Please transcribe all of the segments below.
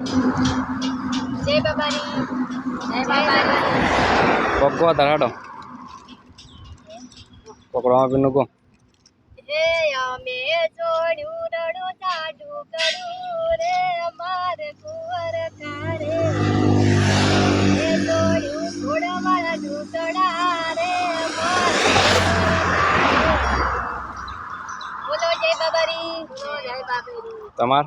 જય બાબારી જય બાબારી પકવો તારાડો પકડવા પીનું કો. હે અમે જોડ્યું રડું જાડું કરું રે અમારે કુંવર કારે. હે જોડ્યું ઘોડાવાળા ઢૂંઢડા રે અમારે બોલો જય બાબારી બોલો જય બાબારી તમાર?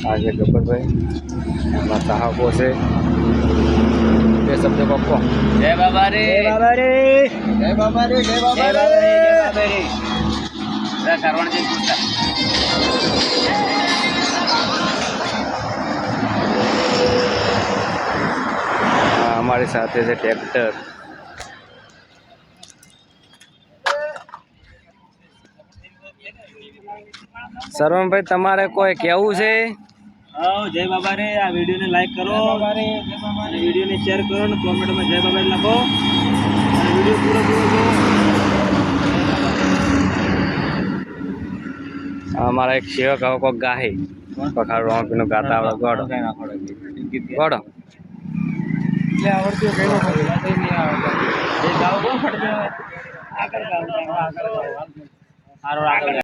આ છે ગબ્બરભાઈ એમના ચાહકો છે બે શબ્દ પપ્પો જય બાબા રે જય બાબા રે જય બાબા રે જય બાબા રે જય બાબા રે સરવણજી પૂછતા અમારી સાથે છે ટ્રેક્ટર સરવણભાઈ તમારે કોઈ કેવું છે હા જય બાબા રે આ વિડીયોને લાઈક કરો અને વિડીયોને શેર કરો અને કોમેન્ટમાં જય બાબા રે લખો અને વિડીયો પૂરો પૂરો જુઓ આ અમારા એક સેવક આવો કોક ગાહે પખાડ રોમપીનું ગાતા આવડે ગોડો ગોડો એટલે આવડતું કઈ લોકો નહીં આવડતું એ ગાવ બહુ ફટકે આગળ ગાવ આગળ ગાવ આગળ આગળ